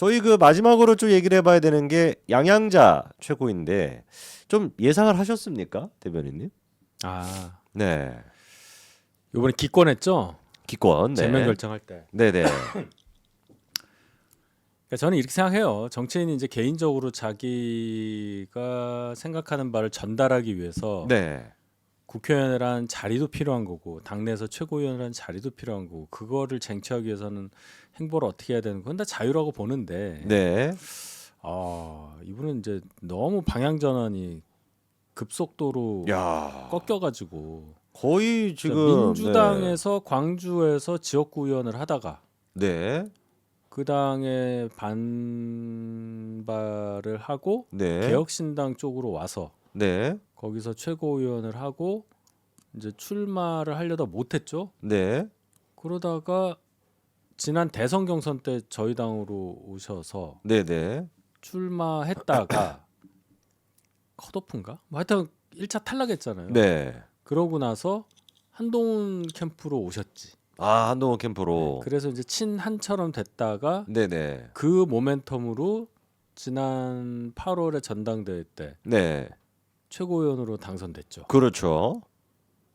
저희 그 마지막으로 좀 얘기를 해봐야 되는 게 양양자 최고인데 좀 예상을 하셨습니까, 대변인님? 아 네, 이번에 기권했죠. 기권. 네. 제명 결정할 때. 네네. 그러니까 저는 이렇게 생각해요. 정치인이 이제 개인적으로 자기가 생각하는 바를 전달하기 위해서 네. 국회의원이란 자리도 필요한 거고 당내에서 최고위원이란 자리도 필요한 거고 그거를 쟁취하기 위해서는 행보를 어떻게 해야 되는 건 다 자유라고 보는데 네. 아 이분은 이제 너무 방향 전환이 급속도로 야, 꺾여가지고 거의 진짜 지금 민주당에서 광주에서 지역구 의원을 하다가 네. 그 당에 반발을 하고 네. 네. 개혁신당 쪽으로 와서 네. 거기서 최고위원을 하고 이제 출마를 하려다 못했죠. 네. 그러다가 지난 대선 경선 때 저희 당으로 오셔서 네. 네. 출마했다가 컷오프인가? 뭐 하여튼 1차 탈락했잖아요. 네. 그러고 나서 한동훈 캠프로 오셨지. 아, 한동훈 캠프로. 그래서 이제 친한처럼 됐다가 네, 네. 그 모멘텀으로 지난 8월에 전당대회 때 네. 최고위원으로 당선됐죠. 그렇죠.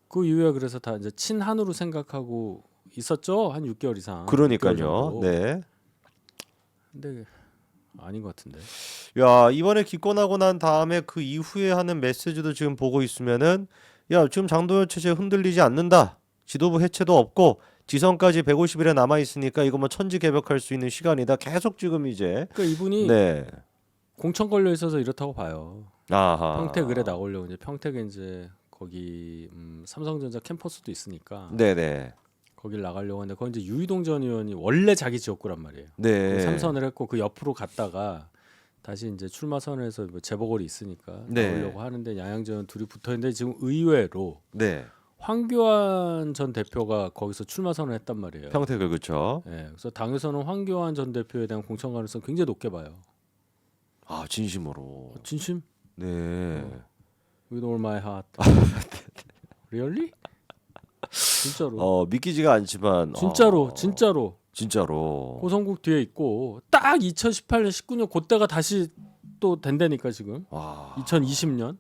그 이후에 그래서 다 이제 친한으로 생각하고 있었죠 한 6개월 이상. 6개월 그러니까요. 정도. 네. 근데 아닌 것 같은데. 야, 이번에 기권하고 난 다음에 그 이후에 하는 메시지도 지금 보고 있으면은 야, 지금 장도연 체제 흔들리지 않는다. 지도부 해체도 없고 지선까지 150일에 남아 있으니까 이거 뭐 천지 개벽할 수 있는 시간이다. 계속 지금 이제 그러니까 이분이 네. 공천 걸려 있어서 이렇다고 봐요. 아하. 평택을에 나오려고 이제 평택에 이제 거기 음, 삼성전자 캠퍼스도 있으니까 네, 네. 거길 나가려고 하는데 거기 이제 유이동 전 의원이 원래 자기 지역구란 말이에요. 네. 삼선을 했고 그 옆으로 갔다가 다시 이제 출마 선언해서 뭐 재보궐이 있으니까 네. 나오려고 하는데 양양전 둘이 붙어 있는데 지금 의외로 네. 황교안 전 대표가 거기서 출마 선언했단 말이에요. 평택을 그렇죠. 예, 그래서 당에서는 황교안 전 대표에 대한 공천 가능성 굉장히 높게 봐요. 아, 진심으로. 어, 진심? 네. With all my heart. Really? 진짜로. 어, 믿기지가 않지만 진짜로, 어, 진짜로. 진짜로. 고성국 뒤에 있고 딱 2018년, 19년 그때가 다시 또 된다니까 지금. 와. 2020년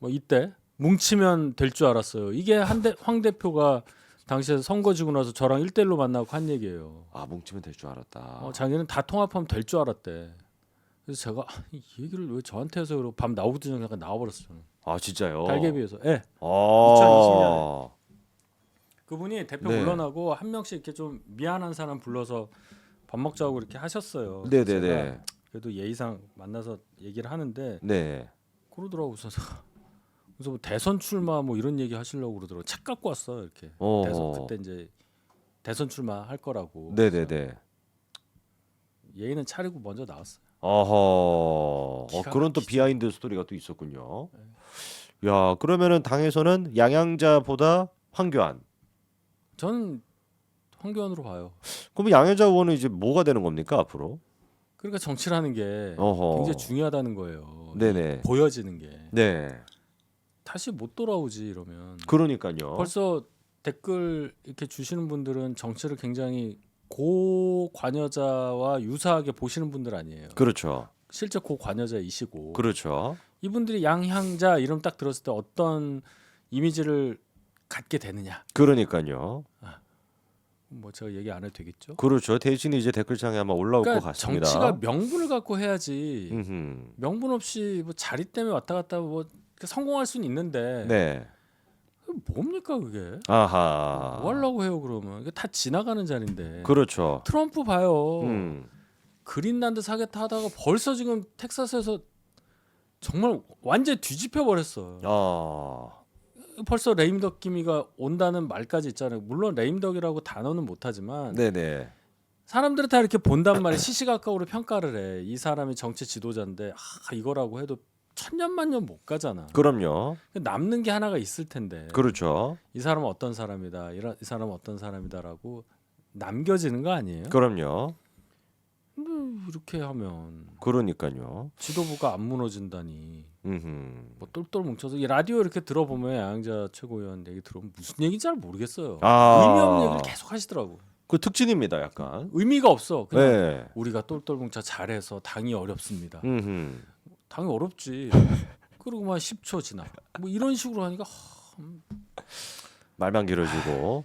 뭐 이때 뭉치면 될 줄 알았어요. 이게 한대 황 대표가 당시에 선거 지고 나서 저랑 1대1로 만나고 한 얘기예요. 아, 뭉치면 될 줄 알았다. 어, 자기는 다 통합하면 될 줄 알았대. 그래서 제가 아, 이 얘기를 왜 저한테 해서 그러고 밤 나오기 전에 약간 나와버렸어요. 저는. 아, 진짜요? 달개비에서. 예. 아. 2020 그분이 대표 네. 물러나고 한 명씩 이렇게 좀 미안한 사람 불러서 밥 먹자고 이렇게 하셨어요. 네, 그래서 네, 네. 그래도 예의상 만나서 얘기를 하는데 네. 그러더라고 그래서 그래서 뭐 대선 출마 뭐 이런 얘기 하시려고 그러더라고 책 갖고 왔어 이렇게 어. 대선 그때 이제 대선 출마 할 거라고 네, 네, 네. 예의는 차리고 먼저 나왔어요. 어허. 어, 기가 그런 또 막히죠. 비하인드 스토리가 또 있었군요. 야, 그러면은 당에서는 양양자보다 황교안. 저는 황교안으로 봐요. 그럼 양양자 의원은 이제 뭐가 되는 겁니까 앞으로? 그러니까 정치라는 게 어허. 굉장히 중요하다는 거예요. 네네. 보여지는 게 네. 다시 못 돌아오지 이러면 그러니까요. 벌써 댓글 이렇게 주시는 분들은 정치를 굉장히 고관여자와 유사하게 보시는 분들 아니에요. 그렇죠. 실제 고관여자이시고 그렇죠. 이분들이 양향자 이름 딱 들었을 때 어떤 이미지를 갖게 되느냐. 그러니까요. 뭐 제가 얘기 안 해도 되겠죠. 그렇죠. 대신에 이제 댓글창에 아마 올라올 것 그러니까 같습니다. 정치가 명분을 갖고 해야지. 음흠. 명분 없이 뭐 자리 때문에 왔다 갔다 뭐 성공할 수는 있는데 네. 뭡니까 그게? 아하. 뭐 하려고 해요 그러면? 이게 다 지나가는 자리인데. 그렇죠. 트럼프 봐요. 음. 그린란드 사겠다 하다가 벌써 지금 텍사스에서 정말 완전 히 뒤집혀 버렸어. 아. 벌써 레임덕 기미가 온다는 말까지 있잖아요. 물론 레임덕이라고 단어는 못하지만 네네. 사람들은 다 이렇게 본단 말이에요. 시시각각으로 평가를 해. 이 사람이 정치 지도자인데 아, 이거라고 해도 천년만년 못 가잖아. 그럼요. 남는 게 하나가 있을 텐데 그렇죠. 이 사람은 어떤 사람이다. 이 사람은 어떤 사람이다라고 남겨지는 거 아니에요? 그럼요. 근데 이렇게 하면 그러니까요. 지도부가 안 무너진다니 음흠. 뭐 똘똘 뭉쳐서 이 라디오 이렇게 들어보면 양자 최고위원 얘기 들어보면 무슨 얘기인지 잘 모르겠어요. 아. 의미 없는 얘기를 계속 하시더라고. 그 특징입니다, 약간. 의미가 없어. 그냥 네. 우리가 똘똘 뭉쳐 잘해서 당이 어렵습니다. 음흠. 당이 어렵지. 그러고만 10초 지나. 뭐 이런 식으로 하니까 하, 말만 길어지고.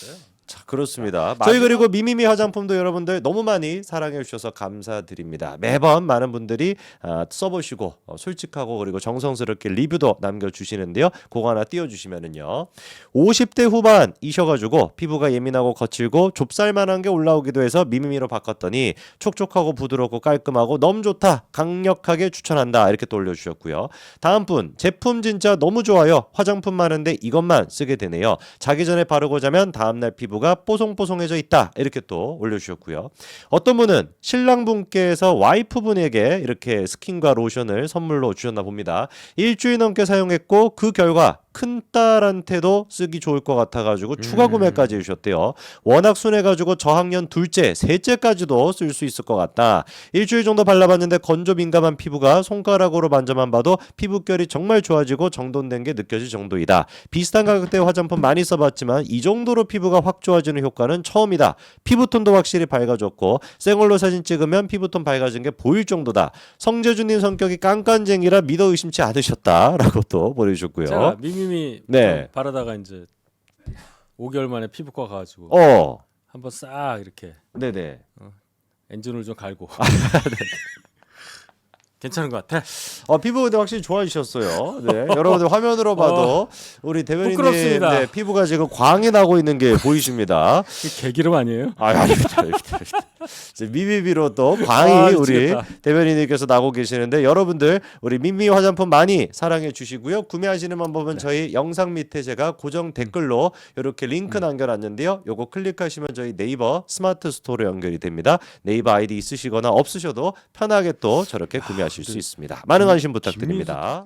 그래요. 자 그렇습니다. 저희 그리고 미미미 화장품도 여러분들 너무 많이 사랑해 주셔서 감사드립니다. 매번 많은 분들이 아, 써보시고 어, 솔직하고 그리고 정성스럽게 리뷰도 남겨주시는데요. 그거 하나 띄워주시면은요. 50대 후반 이셔가지고 피부가 예민하고 거칠고 좁쌀만한 게 올라오기도 해서 미미미로 바꿨더니 촉촉하고 부드럽고 깔끔하고 너무 좋다. 강력하게 추천한다. 이렇게 또 올려주셨고요. 다음 분 제품 진짜 너무 좋아요. 화장품 많은데 이것만 쓰게 되네요. 자기 전에 바르고 자면 다음날 피부 가 뽀송뽀송해져 있다. 이렇게 또 올려주셨고요. 어떤 분은 신랑분께서 와이프분에게 이렇게 스킨과 로션을 선물로 주셨나 봅니다. 일주일 넘게 사용했고 그 결과 큰 딸한테도 쓰기 좋을 것 같아가지고 추가 구매까지 해주셨대요. 워낙 순해가지고 저학년 둘째, 셋째까지도 쓸 수 있을 것 같다. 일주일 정도 발라봤는데 건조 민감한 피부가 손가락으로 만져만 봐도 피부결이 정말 좋아지고 정돈된 게 느껴질 정도이다. 비슷한 가격대 화장품 많이 써봤지만 이 정도로 피부가 확 좋아지는 효과는 처음이다. 피부톤도 확실히 밝아졌고 생얼로 사진 찍으면 피부톤 밝아진 게 보일 정도다. 성재준님 성격이 깐깐쟁이라 믿어 의심치 않으셨다라고 또 보내주셨고요. 제가 미 미미 네. 좀 바르다가 이제 5개월 만에 피부과 가가지고 어, 한번 싹 이렇게 네네. 엔진을 좀 갈고 아, 네. 괜찮은 것 같아. 어, 피부 근데 확실히 좋아지셨어요. 네. 여러분들 화면으로 봐도 우리 대변인님 부끄럽습니다. 네, 피부가 지금 광이 나고 있는 게 보이십니다. 그 개기름 아니에요? 아, 아닙니다. 아닙니다. 아닙니다. 이제 미비비로 또 광이 아, 우리 미치겠다. 대변인님께서 나고 계시는데 여러분들 우리 민미 화장품 많이 사랑해 주시고요. 구매하시는 방법은 네. 저희 영상 밑에 제가 고정 댓글로 이렇게 링크 음. 남겨놨는데요. 요거 클릭하시면 저희 네이버 스마트 스토어로 연결이 됩니다. 네이버 아이디 있으시거나 없으셔도 편하게 또 저렇게 구매하 실 수 있습니다. 많은 관심 부탁드립니다.